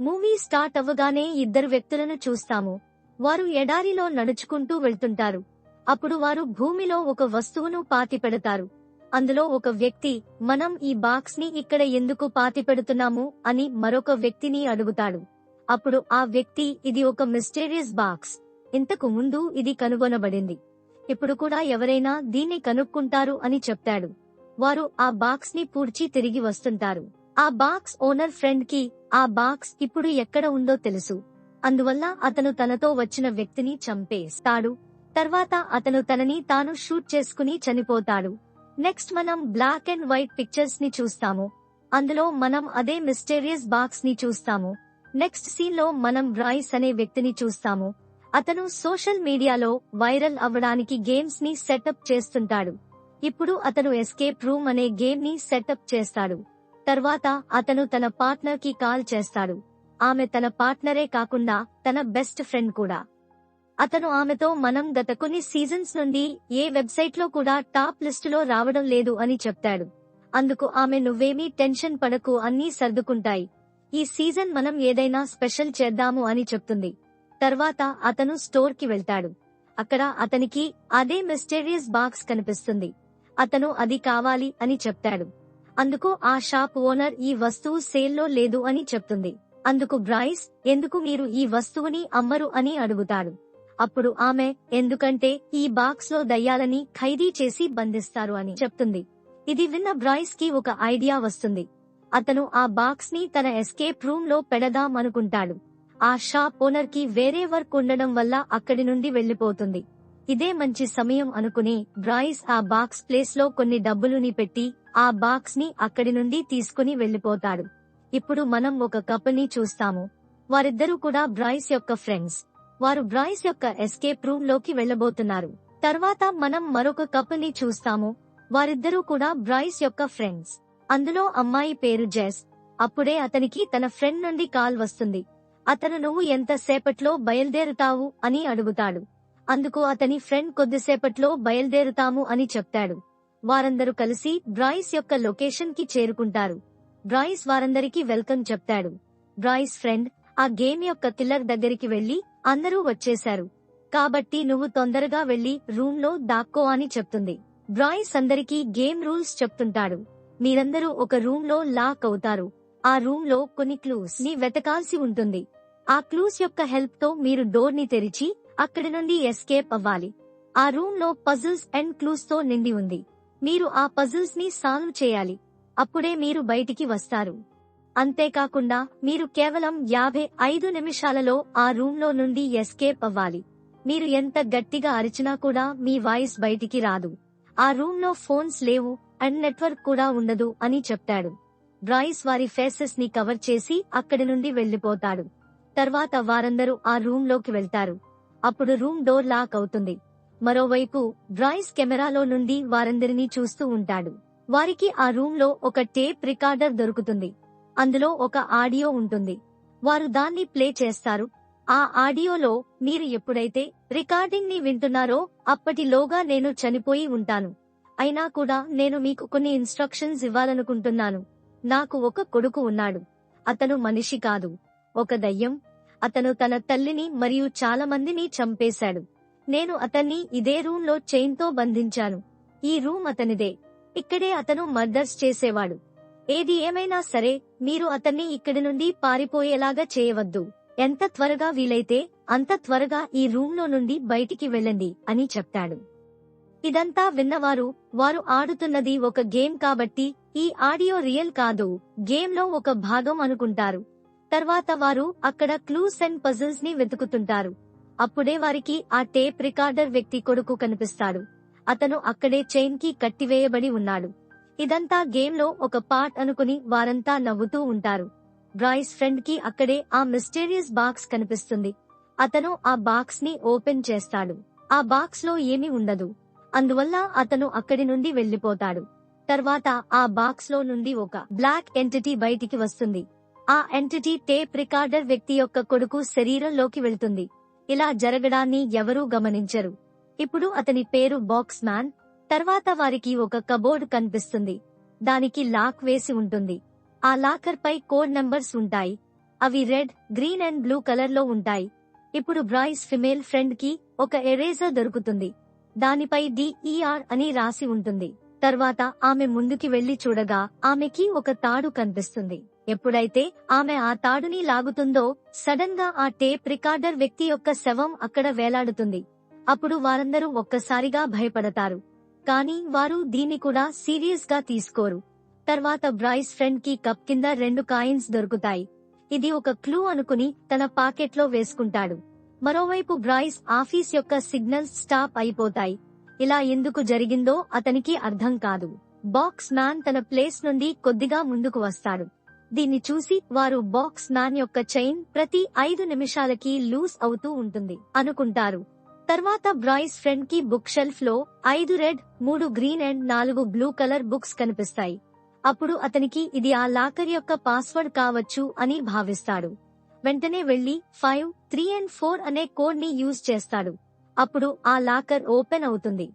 Movie start అవ్వగానే ఇద్దరు వ్యక్తులను చూస్తాము. వారు ఎడారిలో నడుచుకుంటూ వెళ్తుంటారు. అప్పుడు వారు భూమిలో ఒక వస్తువును పాతి పెడతారు. అందులో ఒక వ్యక్తి మనం ఈ బాక్స్ని ఇక్కడ ఎందుకు పాతి పెడుతున్నాము? అని మరొక వ్యక్తిని అడుగుతాడు. అప్పుడు ఆ వ్యక్తి ఇది ఒక మిస్టీరియస్ బాక్స్. ఇంతకు ముందు ఇది కనుగొనబడింది. ఇప్పుడు కూడా ఎవరైనా దీన్ని కనుక్కుంటారు అని చెప్తాడు. వారు ఆ బాక్స్ని పూడ్చి తిరిగి వస్తుంటారు. ఆ బాక్స్ ఓనర్ ఫ్రెండ్కి ఆ బాక్స్ ఇప్పుడు ఎక్కడ ఉందో తెలుసు. అందువల్ల అతను తనతో వచ్చిన వ్యక్తిని చంపేస్తాడు. తర్వాత అతను తనని తాను షూట్ చేసుకుని చనిపోతాడు. నెక్స్ట్ మనం బ్లాక్ అండ్ వైట్ పిక్చర్స్ని చూస్తాము. అందులో మనం అదే మిస్టీరియస్ బాక్స్ని చూస్తాము. నెక్స్ట్ సీన్లో మనం రాయిస్ అనే వ్యక్తిని చూస్తాము. అతను సోషల్ మీడియాలో వైరల్ అవ్వడానికి గేమ్స్ని సెటప్ చేస్తుంటాడు. ఇప్పుడు అతను ఎస్కేప్ రూమ్ అనే గేమ్ని సెటప్ చేస్తాడు. తర్వాత అతను తన పార్ట్నర్కి కాల్ చేస్తాడు. ఆమె తన పార్ట్నరే కాకుండా తన బెస్ట్ ఫ్రెండ్ కూడా. అతను ఆమెతో మనం గత కొన్ని సీజన్స్ నుండి ఏ వెబ్సైట్లో కూడా టాప్ లిస్టులో రావడం లేదు అని చెప్తాడు. అందుకు ఆమె నువ్వేమీ టెన్షన్ పడకు అన్నీ సర్దుకుంటాయి. ఈ సీజన్ మనం ఏదైనా స్పెషల్ చేద్దాము అని చెప్తుంది. తర్వాత అతను స్టోర్కి వెళ్తాడు. అక్కడ అతనికి అదే మిస్టీరియస్ బాక్స్ కనిపిస్తుంది. అతను అది కావాలి అని చెప్తాడు. అందుకు ఆ షాప్ ఓనర్ ఈ వస్తువు సేల్లో లేదు అని చెప్తుంది. అందుకు బ్రైస్ ఎందుకు మీరు ఈ వస్తువుని అమ్మరు? అని అడుగుతాడు. అప్పుడు ఆమె ఎందుకంటే ఈ బాక్స్లో దయ్యాలని ఖైదీ చేసి బంధిస్తారు అని చెప్తుంది. ఇది విన్న బ్రైస్కి ఒక ఐడియా వస్తుంది. అతను ఆ బాక్స్ని తన ఎస్కేప్ రూమ్లో పెడదామనుకుంటాడు ఆ షాప్ ఓనర్కి వేరే వర్క్ ఉండడం వల్ల అక్కడి నుండి వెళ్ళిపోతుంది ఇదే మంచి సమయం అనుకుని బ్రాయిస్ ఆ బాక్స్ ప్లేస్లో కొన్ని డబ్బులుని పెట్టి ఆ బాక్స్ని అక్కడి నుండి తీసుకుని వెళ్ళిపోతాడు ఇప్పుడు మనం ఒక కపుల్ని చూస్తాము. వారిద్దరూ కూడా బ్రాయిస్ యొక్క ఫ్రెండ్స్. వారు బ్రాయిస్ యొక్క ఎస్కేప్ రూమ్లోకి వెళ్ళబోతున్నారు తర్వాత మనం మరొక కపుల్ని చూస్తాము. వారిద్దరూ కూడా బ్రాయిస్ యొక్క ఫ్రెండ్స్. అందులో అమ్మాయి పేరు జెస్. అప్పుడే అతనికి తన ఫ్రెండ్ నుండి కాల్ వస్తుంది. అతను నువ్వు ఎంత సేపట్లో బయలుదేరుతావు? అని అడుగుతాడు. అందుకు అతని ఫ్రెండ్ కొద్దిసేపట్లో బయలుదేరుతాము అని చెప్తాడు. వారందరూ కలిసి బ్రాయిస్ యొక్క లొకేషన్కి చేరుకుంటారు. బ్రాయిస్ వారందరికీ వెల్కమ్ చెప్తాడు. బ్రాయిస్ ఫ్రెండ్ ఆ గేమ్ యొక్క కిల్లర్ దగ్గరికి వెళ్ళి అందరూ వచ్చేశారు. కాబట్టి నువ్వు తొందరగా వెళ్ళి రూమ్లో దాక్కో అని చెప్తుంది. బ్రాయిస్ అందరికీ గేమ్ రూల్స్ చెప్తుంటాడు. మీరందరూ ఒక రూమ్లో లాక్ అవుతారు. ఆ రూమ్లో కొన్ని క్లూస్ని వెతకాల్సి ఉంటుంది. ఆ క్లూస్ యొక్క హెల్ప్తో మీరు డోర్ని తెరిచి అక్కడి నుండి ఎస్కేప్ అవ్వాలి. ఆ రూమ్లో పజిల్స్ అండ్ క్లూస్తో నిండి ఉంది. మీరు ఆ పజిల్స్ని సాల్వ్ చేయాలి. అప్పుడే మీరు బయటికి వస్తారు. అంతేకాకుండా మీరు కేవలం యాభై ఐదు నిమిషాలలో ఆ రూమ్లో నుండి ఎస్కేప్ అవ్వాలి. మీరు ఎంత గట్టిగా అరిచినా కూడా మీ వాయిస్ బయటికి రాదు. ఆ రూమ్లో ఫోన్స్ లేవు అండ్ నెట్వర్క్ కూడా ఉండదు అని చెప్తాడు. బ్రాయిస్ వారి ఫేసెస్ని కవర్ చేసి అక్కడి నుండి వెళ్ళిపోతాడు తర్వాత వారందరూ ఆ రూమ్లోకి వెళ్తారు. అప్పుడు రూమ్ డోర్ లాక్ అవుతుంది. మరోవైపు డ్రాయిస్ కెమెరాలో నుండి వారందరినీ చూస్తూ ఉంటాడు. వారికి ఆ రూమ్లో ఒక టేప్ రికార్డర్ దొరుకుతుంది. అందులో ఒక ఆడియో ఉంటుంది. వారు దాన్ని ప్లే చేస్తారు. ఆ ఆడియోలో మీరు ఎప్పుడైతే రికార్డింగ్ని వింటున్నారో అప్పటిలోగా నేను చనిపోయి ఉంటాను. అయినా కూడా నేను మీకు కొన్ని ఇన్స్ట్రక్షన్స్ ఇవ్వాలనుకుంటున్నాను. నాకు ఒక కొడుకు ఉన్నాడు. అతను మనిషి కాదు. ఒక దయ్యం అతను తన తల్లిని మరియు చాలా మందిని చంపేశాడు. నేను అతన్ని ఇదే రూమ్లో చైన్తో బంధించాను. ఈ రూమ్ అతనిదే. ఇక్కడే అతను మర్డర్స్ చేసేవాడు. ఏది ఏమైనా సరే మీరు అతన్ని ఇక్కడి నుండి పారిపోయేలాగా చేయవద్దు. ఎంత త్వరగా వీలైతే అంత త్వరగా ఈ రూమ్లో నుండి బయటికి వెళ్ళండి అని చెప్తాడు. ఇదంతా విన్నవారు వారు ఆడుతున్నది ఒక గేమ్ కాబట్టి ఈ ఆడియో రియల్ కాదు గేమ్లో ఒక భాగం అనుకుంటారు. తర్వాత వారు అక్కడ క్లూస్ అండ్ పజిల్స్ని వెతుకుతుంటారు. అప్పుడే వారికి ఆ టేప్ రికార్డర్ వ్యక్తి కొడుకు కనిపిస్తాడు. అతను అక్కడే చైన్కి కట్టివేయబడి ఉన్నాడు. ఇదంతా గేమ్లో ఒక పార్ట్ అనుకుని వారంతా నవ్వుతూ ఉంటారు. బ్రాయిస్ ఫ్రెండ్కి అక్కడే ఆ మిస్టీరియస్ బాక్స్ కనిపిస్తుంది. అతను ఆ బాక్స్ని ఓపెన్ చేస్తాడు. ఆ బాక్స్లో ఏమీ ఉండదు. అందువల్ల అతను అక్కడి నుండి వెళ్ళిపోతాడు తర్వాత ఆ బాక్స్లో నుండి ఒక బ్లాక్ ఎంటిటీ బయటికి వస్తుంది. ఆ ఎంటిటీ టేప్ రికార్డర్ వ్యక్తి యొక్క కొడుకు శరీరంలోకి వెళ్తుంది. ఇలా జరగడాన్ని ఎవరూ గమనించరు. ఇప్పుడు అతని పేరు బాక్స్ మ్యాన్ తర్వాత వారికి ఒక కబోర్డ్ కనిపిస్తుంది. దానికి లాక్ వేసి ఉంటుంది. ఆ లాకర్ పై కోడ్ నంబర్స్ ఉంటాయి. అవి రెడ్ గ్రీన్ అండ్ బ్లూ కలర్లో ఉంటాయి. ఇప్పుడు బ్రాయిస్ ఫిమేల్ ఫ్రెండ్కి ఒక ఎరేజర్ దొరుకుతుంది. దానిపై డిఈఆర్ అని రాసి ఉంటుంది. తర్వాత ఆమె ముందుకి వెళ్ళి చూడగా ఆమెకి ఒక తాడు కనిపిస్తుంది. ఎప్పుడైతే ఆమె ఆ తాడుని లాగుతుందో సడన్గా ఆ టేప్ రికార్డర్ వ్యక్తి యొక్క శవం అక్కడ వేలాడుతుంది. అప్పుడు వారందరూ ఒక్కసారిగా భయపడతారు. కానీ వారు దీన్ని కూడా సీరియస్గా తీసుకోరు. తర్వాత బ్రాయిస్ ఫ్రెండ్కి కప్ కింద రెండు కాయిన్స్ దొరుకుతాయి. ఇది ఒక క్లూ అనుకుని తన పాకెట్లో వేసుకుంటాడు. మరోవైపు బ్రాయిస్ ఆఫీస్ యొక్క సిగ్నల్స్ స్టాప్ అయిపోతాయి. ఇలా ఎందుకు జరిగిందో అతనికి అర్థం కాదు. బాక్స్ మ్యాన్ తన ప్లేస్ నుండి కొద్దిగా ముందుకు వస్తాడు. దీన్ని చూసి వారు బాక్స్ మ్యాన్ యొక్క చైన్ ప్రతి ఐదు నిమిషాలకి లూజ్ అవుతూ ఉంటుంది అనుకుంటారు. తర్వాత బ్రాయిస్ ఫ్రెండ్కి బుక్ షెల్ఫ్లో ఐదు రెడ్ మూడు గ్రీన్ అండ్ నాలుగు బ్లూ కలర్ బుక్స్ కనిపిస్తాయి. అప్పుడు అతనికి ఇది ఆ లాకర్ యొక్క పాస్వర్డ్ కావచ్చు అని భావిస్తాడు. వెంటనే వెళ్ళి ఫైవ్ త్రీ అండ్ ఫోర్ అనే కోడ్ని యూజ్ చేస్తాడు. అప్పుడు ఆ లాకర్ ఓపెన్ అవుతుంది.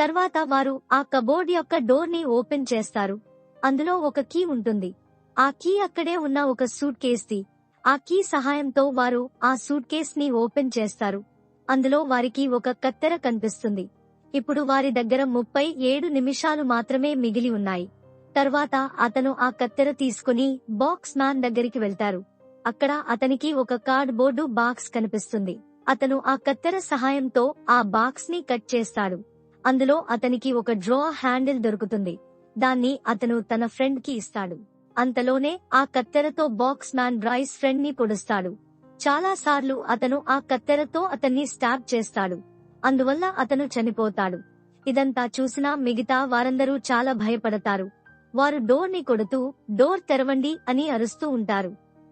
తర్వాత వారు ఆ కబోర్డ్ యొక్క డోర్ని ఓపెన్ చేస్తారు. అందులో ఒక కీ ఉంటుంది. ఆ కీ అక్కడే ఉన్న ఒక సూట్ కేస్ ది ఆ కీ సహాయంతో వారు ఆ సూట్ కేస్ని ఓపెన్ చేస్తారు. అందులో వారికి ఒక కత్తెర కనిపిస్తుంది. ఇప్పుడు వారి దగ్గర ముప్పై ఏడు నిమిషాలు మాత్రమే మిగిలి ఉన్నాయి. తర్వాత అతను ఆ కత్తెర తీసుకుని బాక్స్ మ్యాన్ దగ్గరికి వెళ్తారు. అక్కడ అతనికి ఒక కార్డ్ బోర్డు బాక్స్ కనిపిస్తుంది. అతను ఆ కత్తెర సహాయంతో ఆ బాక్స్ని కట్ చేస్తాడు. అందులో అతనికి ఒక డ్రా హ్యాండిల్ దొరుకుతుంది. దాన్ని అతను తన ఫ్రెండ్కి ఇస్తాడు. అంతలోనే ఆ కత్తెరతో బాక్స్ మ్యాన్ బ్రాయిస్ ఫ్రెండ్ని పొడుస్తాడు చాలాసార్లు అతను ఆ కత్తెరతో అతన్ని స్టాప్ చేస్తాడు. అందువల్ల అతను చనిపోతాడు. ఇదంతా చూసినా మిగతా వారందరూ చాలా భయపడతారు. వారు డోర్ని కొడుతూ డోర్ తెరవండి అని అరుస్తూ ఉంటారు.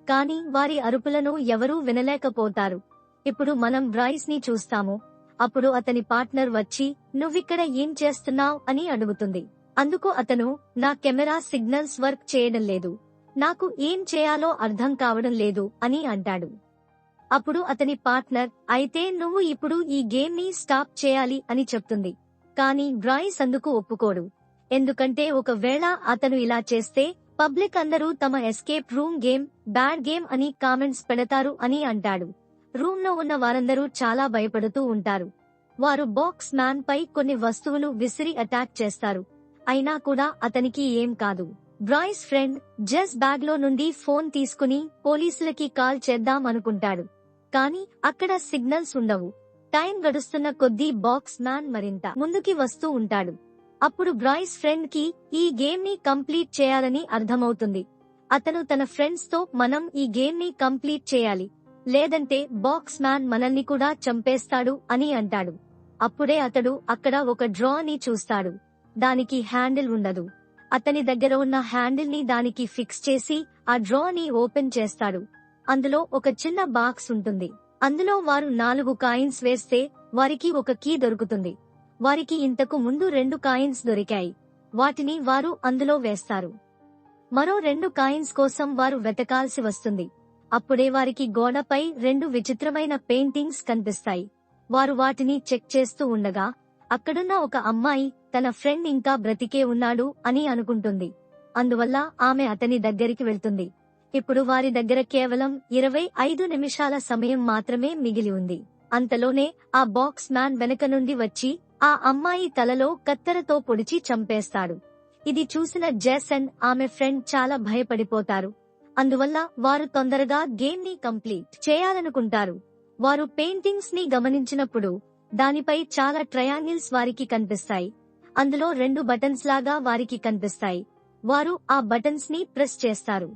కాని వారి అరుపులను ఎవరూ వినలేకపోతారు. ఇప్పుడు మనం బ్రైస్ని చూస్తాము. అప్పుడు అతని పార్ట్నర్ వచ్చి నువ్విక్కడ ఏం చేస్తున్నావ్? అని అడుగుతుంది. అందుకు అతను నా కెమెరా సిగ్నల్స్ వర్క్ చేయడం లేదు. నాకు ఏం చేయాలో అర్థం కావడం లేదు అని అంటాడు. అప్పుడు అతని పార్ట్నర్ అయితే నువ్వు ఇప్పుడు ఈ గేమ్ని స్టాప్ చేయాలి అని చెప్తుంది. కానీ బ్రాయిస్ అందుకు ఒప్పుకోడు. ఎందుకంటే ఒకవేళ అతను ఇలా చేస్తే పబ్లిక్ అందరూ తమ escape room game bad game అని కామెంట్స్ పెడతారు అని అంటాడు. రూమ్లో ఉన్న వారందరూ చాలా భయపడుతూ ఉంటారు. వారు బాక్స్ మ్యాన్ పై కొన్ని వస్తువులు విసిరి అటాక్ చేస్తారు. అయినా కూడా అతనికి ఏం కాదు. బ్రాయ్స్ ఫ్రెండ్ జెస్ బ్యాగ్లో నుండి ఫోన్ తీసుకుని పోలీసులకి కాల్ చేద్దాం అనుకుంటాడు. కానీ అక్కడ సిగ్నల్స్ ఉండవు. టైం గడుస్తున్న కొద్దీ బాక్స్ మ్యాన్ మరింత ముందుకి వస్తూ ఉంటాడు. అప్పుడు బ్రాయ్స్ ఫ్రెండ్కి ఈ గేమ్ని కంప్లీట్ చేయాలని అర్థమవుతుంది. అతను తన ఫ్రెండ్స్తో మనం ఈ గేమ్ని కంప్లీట్ చేయాలి. లేదంటే బాక్స్ మ్యాన్ మనల్ని కూడా చంపేస్తాడు అని అంటాడు. అప్పుడే అతడు అక్కడ ఒక డ్రా ని చూస్తాడు. దానికి హ్యాండిల్ ఉండదు. అతని దగ్గర ఉన్న హ్యాండిల్ని దానికి ఫిక్స్ చేసి ఆ డ్రా ని ఓపెన్ చేస్తాడు. అందులో ఒక చిన్న బాక్స్ ఉంటుంది. అందులో వారు నాలుగు కాయిన్స్ వేస్తే వారికి ఒక కీ దొరుకుతుంది. వారికి ఇంతకు ముందు రెండు కాయిన్స్ దొరికాయి. వాటిని వారు అందులో వేస్తారు. మరో రెండు కాయిన్స్ కోసం వారు వెతకాల్సి వస్తుంది. అప్పుడే వారికి గోడపై రెండు విచిత్రమైన పెయింటింగ్స్ కనిపిస్తాయి. వారు వాటిని చెక్ చేస్తూ ఉండగా అక్కడున్న ఒక అమ్మాయి తన ఫ్రెండ్ ఇంకా బ్రతికే ఉన్నాడు అని అనుకుంటుంది. అందువల్ల ఆమె అతని దగ్గరికి వెళ్తుంది. ఇప్పుడు వారి దగ్గర కేవలం ఇరవై ఐదు నిమిషాల సమయం మాత్రమే మిగిలి ఉంది. అంతలోనే ఆ బాక్స్ మ్యాన్ వెనక నుండి వచ్చి ఆ అమ్మాయి తలలో కత్తెరతో పొడిచి చంపేస్తాడు. ఇది చూసిన జేసన్ ఆమె ఫ్రెండ్ చాలా భయపడిపోతారు. అందువల్ల వారు తొందరగా గేమ్ని కంప్లీట్ చేయాలనుకుంటారు. వారు పెయింటింగ్స్ని గమనించినప్పుడు దానిపై చాలా ట్రయాంగిల్స్ వారికి కనిపిస్తాయి. అందులో రెండు బటన్స్ లాగా వారికి కనిపిస్తాయి. వారు ఆ బటన్స్ని ప్రెస్ చేస్తారు.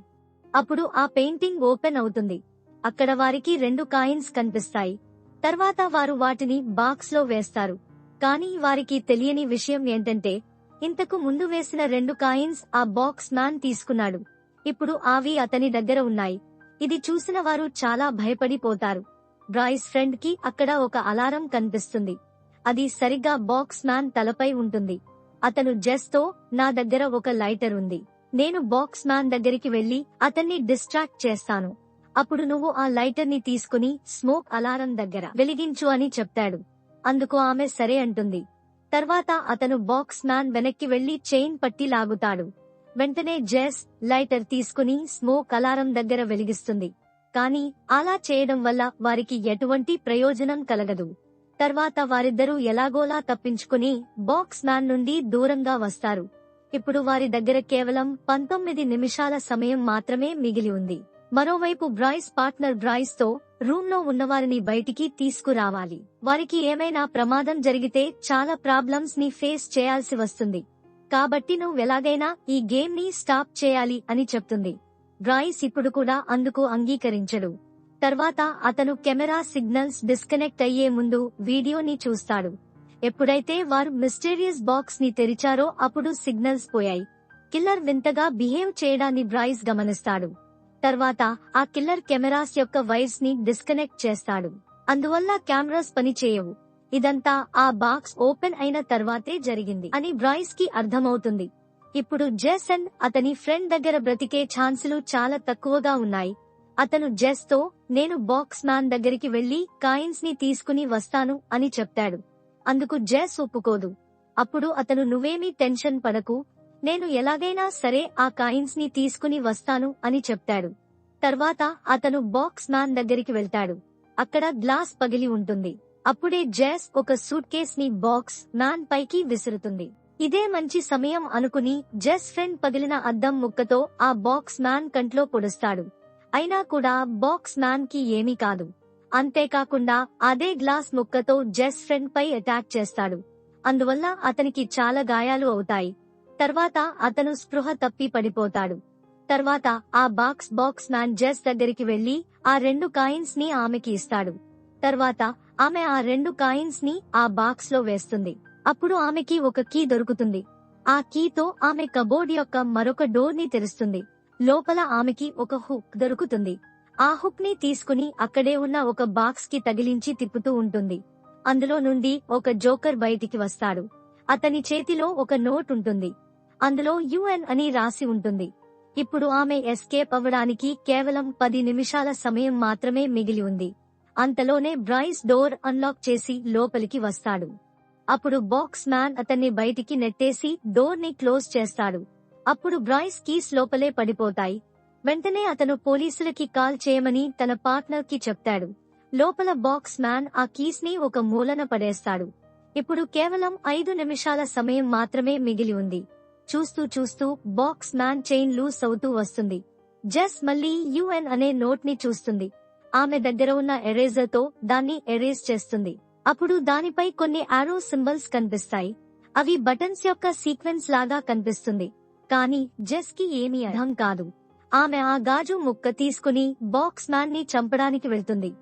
అప్పుడు ఆ పెయింటింగ్ ఓపెన్ అవుతుంది. అక్కడ వారికి రెండు కాయిన్స్ కనిపిస్తాయి. తర్వాత వారు వాటిని బాక్స్లో వేస్తారు. కానీ వారికి తెలియని విషయం ఏంటంటే ఇంతకు ముందు వేసిన రెండు కాయిన్స్ ఆ బాక్స్ మ్యాన్ తీసుకున్నాడు. ఇప్పుడు అవి అతని దగ్గర ఉన్నాయి. ఇది చూసిన వారు చాలా భయపడిపోతారు. బ్రాయిస్ ఫ్రెండ్కి అక్కడ ఒక అలారం కనిపిస్తుంది. అది సరిగ్గా బాక్స్ మ్యాన్ తలపై ఉంటుంది. అతను జెస్తో నా దగ్గర ఒక లైటర్ ఉంది. నేను బాక్స్ మ్యాన్ దగ్గరికి వెళ్ళి అతన్ని డిస్ట్రాక్ట్ చేస్తాను. అప్పుడు నువ్వు ఆ లైటర్ని తీసుకుని స్మోక్ అలారం దగ్గర వెలిగించు అని చెప్తాడు. అందుకు ఆమె సరే అంటుంది. తర్వాత అతను బాక్స్ మ్యాన్ వెనక్కి వెళ్ళి చైన్ పట్టి లాగుతాడు. వెంటనే జెస్ లైటర్ తీసుకుని స్మోక్ అలారం దగ్గర వెలిగిస్తుంది. కానీ అలా చేయడం వల్ల వారికి ఎటువంటి ప్రయోజనం కలగదు. తర్వాత వారిద్దరూ ఎలాగోలా తప్పించుకుని బాక్స్ మ్యాన్ నుండి దూరంగా వస్తారు. ఇప్పుడు వారి దగ్గర కేవలం పంతొమ్మిది నిమిషాల సమయం మాత్రమే మిగిలి ఉంది. మరోవైపు బ్రాయిస్ పార్ట్నర్ బ్రాయిస్తో రూమ్లో ఉన్నవారిని బయటికి తీసుకురావాలి. వారికి ఏమైనా ప్రమాదం జరిగితే చాలా ప్రాబ్లమ్స్ని ఫేస్ చేయాల్సి వస్తుంది. కాబట్టి నువ్వు ఎలాగైనా ఈ గేమ్ని స్టాప్ చేయాలి అని చెప్తుంది. బ్రాయిస్ ఇప్పుడు కూడా అందుకు అంగీకరించడు. తర్వాత అతను కెమెరా సిగ్నల్స్ డిస్కనెక్ట్ అయ్యే ముందు వీడియోని చూస్తాడు. ఎప్పుడైతే వారు మిస్టీరియస్ బాక్స్ని తెరిచారో అప్పుడు సిగ్నల్స్ పోయాయి. కిల్లర్ వింతగా బిహేవ్ చేయడాన్ని బ్రాయిస్ గమనిస్తాడు. తర్వాత ఆ కిల్లర్ కెమెరాస్ యొక్క వైర్స్ని డిస్కనెక్ట్ చేస్తాడు. అందువల్ల కెమెరాస్ పనిచేయవు ఇదంతా ఆ బాక్స్ ఓపెన్ అయిన తర్వాతే జరిగింది అని బ్రాయిస్కి అర్థమవుతుంది. ఇప్పుడు జెసన్ అతని ఫ్రెండ్ దగ్గర బ్రతికే ఛాన్సులు చాలా తక్కువగా ఉన్నాయి. అతను జెస్తో నేను బాక్స్ మ్యాన్ దగ్గరికి వెళ్ళి కాయిన్స్ని తీసుకుని వస్తాను అని చెప్తాడు. అందుకు జెస్ ఒప్పుకోదు. అప్పుడు అతను నువ్వేమీ టెన్షన్ పడకు. నేను ఎలాగైనా సరే ఆ కాయిన్స్ని తీసుకుని వస్తాను అని చెప్తాడు. తర్వాత అతను బాక్స్ మ్యాన్ దగ్గరికి వెళ్తాడు. అక్కడ గ్లాస్ పగిలి ఉంటుంది. అప్పుడే జెస్ ఒక సూట్ కేస్ని బాక్స్ మ్యాన్ పైకి విసురుతుంది. ఇదే మంచి సమయం అనుకుని జెస్ ఫ్రెండ్ పగిలిన అద్దం ముక్కతో ఆ బాక్స్ మ్యాన్ కంట్లో పొడుస్తాడు. అయినా కూడా బాక్స్ మ్యాన్కి ఏమీ కాదు. అంతేకాకుండా అదే గ్లాస్ ముక్కతో జెస్ ఫ్రెండ్ పై అటాక్ చేస్తాడు. అందువల్ల అతనికి చాలా గాయాలు అవుతాయి. తర్వాత అతను స్పృహ తప్పి పడిపోతాడు. తర్వాత ఆ బాక్స్ బాక్స్ మ్యాన్ జెస్ దగ్గరికి వెళ్ళి ఆ రెండు కాయిన్స్ని ఆమెకి ఇస్తాడు. తర్వాత ఆమె ఆ రెండు కాయిన్స్ని ఆ బాక్స్లో వేస్తుంది. అప్పుడు ఆమెకి ఒక కీ దొరుకుతుంది. ఆ కీతో ఆమె కబోర్డ్ యొక్క మరొక డోర్ని తెరుస్తుంది. లోపల ఆమెకి ఒక హుక్ దొరుకుతుంది. ఆ హుక్ని తీసుకుని అక్కడే ఉన్న ఒక బాక్స్కి తగిలించి తిప్పుతూ ఉంటుంది. అందులో నుండి ఒక జోకర్ బయటికి వస్తాడు. అతని చేతిలో ఒక నోట్ ఉంటుంది. అందులో యుఎన్ అని రాసి ఉంటుంది. ఇప్పుడు ఆమె ఎస్కేప్ అవ్వడానికి కేవలం పది నిమిషాల సమయం మాత్రమే మిగిలి ఉంది. అంతలోనే బ్రైస్ డోర్ అన్లాక్ చేసి లోపలికి వస్తాడు. అప్పుడు బాక్స్ మ్యాన్ అతన్ని బయటికి నెట్టేసి డోర్ని క్లోజ్ చేస్తాడు. అప్పుడు బ్రాయ్స్ కీస్ లోపలే పడిపోతాయి. వెంటనే అతను పోలీసులకి కాల్ చేయమని తన పార్ట్నర్కి చెప్తాడు. లోపల బాక్స్ మ్యాన్ ఆ కీస్ని ఒక మూలన పడేస్తాడు. ఇప్పుడు కేవలం ఐదు నిమిషాల సమయం మాత్రమే మిగిలి ఉంది. చూస్తూ చూస్తూ బాక్స్ మ్యాన్ చైన్ లూస్ అవుతూ వస్తుంది. జస్ మళ్ళీ యుఎన్ అనే నోట్ని చూస్తుంది. ఆమె దగ్గర ఉన్న ఎరేజర్తో దాన్ని ఎరేజ్ చేస్తుంది. అప్పుడు దానిపై కొన్ని ఆరో సింబల్స్ కనిపిస్తాయి. అవి బటన్స్ యొక్క సీక్వెన్స్ లాగా కనిపిస్తుంది. కానీ జెస్కి ఏమీ అర్థం కాదు. ఆమె ఆ గాజు ముక్క తీసుకుని బాక్స్ మ్యాన్ని చంపడానికి వెళ్తుంది.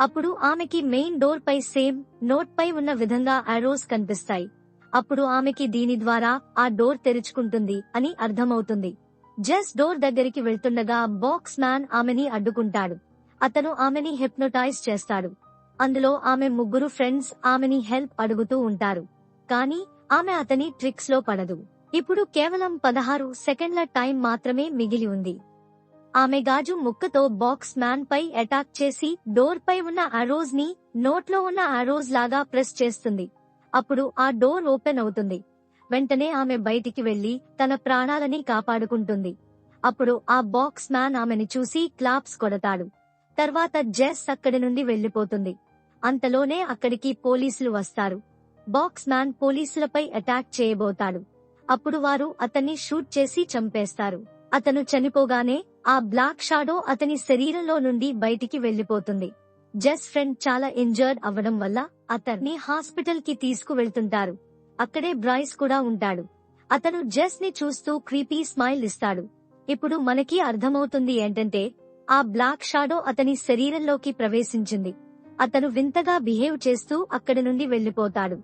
అప్పుడు ఆమెకి మెయిన్ డోర్ పై సేమ్ నోట్ పై ఉన్న విధంగా ఆరోస్ కనిపిస్తాయి. అప్పుడు ఆమెకి దీని ద్వారా ఆ డోర్ తెరుచుకుంటుంది అని అర్థమవుతుంది. జస్ డోర్ దగ్గరికి వెళ్తుండగా బాక్స్ మ్యాన్ ఆమెని అడ్డుకుంటాడు. అతను ఆమెని హిప్నోటైజ్ చేస్తాడు. అందులో ఆమె ముగ్గురు ఫ్రెండ్స్ ఆమెని హెల్ప్ అడుగుతూ ఉంటారు. కానీ ఆమె అతని ట్రిక్స్లో పడదు. ఇప్పుడు కేవలం పదహారు సెకండ్ల టైం మాత్రమే మిగిలి ఉంది. ఆమె గాజు ముక్కతో బాక్స్ మ్యాన్ పై అటాక్ చేసి డోర్ పై ఉన్న ఆరోజ్ని నోట్లో ఉన్న అరోజ్ లాగా ప్రెస్ చేస్తుంది. అప్పుడు ఆ డోర్ ఓపెన్ అవుతుంది. వెంటనే ఆమె బయటికి వెళ్ళి తన ప్రాణాలని కాపాడుకుంటుంది. అప్పుడు ఆ బాక్స్ మ్యాన్ ఆమెని చూసి క్లాప్స్ కొడతాడు. తర్వాత జెస్ అక్కడి నుండి వెళ్ళిపోతుంది అంతలోనే అక్కడికి పోలీసులు వస్తారు. బాక్స్ మ్యాన్ పోలీసులపై అటాక్ చేయబోతాడు. అప్పుడు వారు అతన్ని షూట్ చేసి చంపేస్తారు. అతను చనిపోగానే ఆ బ్లాక్ షాడో అతని శరీరంలో నుండి బయటికి వెళ్ళిపోతుంది జెస్ ఫ్రెండ్ చాలా ఇంజర్డ్ అవ్వడం వల్ల అతన్ని హాస్పిటల్కి తీసుకువెళ్తుంటారు. అక్కడే బ్రైస్ కూడా ఉంటాడు. అతను జెస్ని చూస్తూ క్రీపీ స్మైల్ ఇస్తాడు. ఇప్పుడు మనకి అర్థమవుతుంది ఏంటంటే ఆ బ్లాక్ షాడో అతని శరీరంలోకి ప్రవేశించింది. అతను వింతగా బిహేవ్ చేస్తూ అక్కడి నుండి వెళ్ళిపోతాడు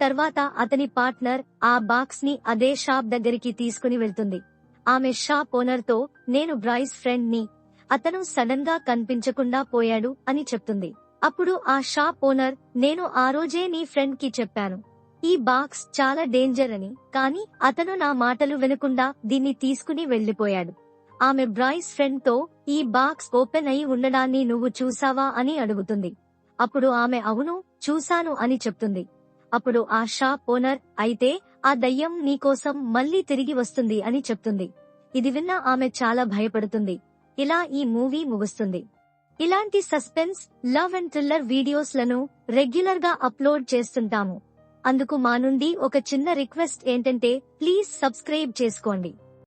తర్వాత అతని పార్ట్నర్ ఆ బాక్స్ని అదే షాప్ దగ్గరికి తీసుకుని వెళ్తుంది. ఆమె షాప్ ఓనర్తో నేను బ్రైస్ ఫ్రెండ్ని అతను సడన్గా కనిపించకుండా పోయాడు అని చెప్తుంది. అప్పుడు ఆ షాప్ ఓనర్ నేను ఆ రోజే నీ ఫ్రెండ్కి చెప్పాను. ఈ బాక్స్ చాలా డేంజర్ అని. కానీ అతను నా మాటలు వినకుండా దీన్ని తీసుకుని వెళ్ళిపోయాడు ఆమె బ్రైస్ ఫ్రెండ్తో ఈ బాక్స్ ఓపెన్ అయి ఉండడాన్ని నువ్వు చూసావా అని అడుగుతుంది. అప్పుడు ఆమె అవును చూశాను అని చెప్తుంది. అప్పుడు ఆ షాప్ ఓనర్ అయితే ఆ దయ్యం నీకోసం మళ్ళీ తిరిగి వస్తుంది అని చెప్తుంది. ఇది విన్న ఆమె చాలా భయపడుతుంది. ఇలా ఈ మూవీ ముగుస్తుంది. ఇలాంటి సస్పెన్స్ లవ్ అండ్ థ్రిల్లర్ వీడియోస్లను రెగ్యులర్గా అప్లోడ్ చేస్తుంటాము. అందుకు మా నుండి ఒక చిన్న రిక్వెస్ట్ ఏంటంటే ప్లీజ్ సబ్స్క్రైబ్ చేసుకోండి.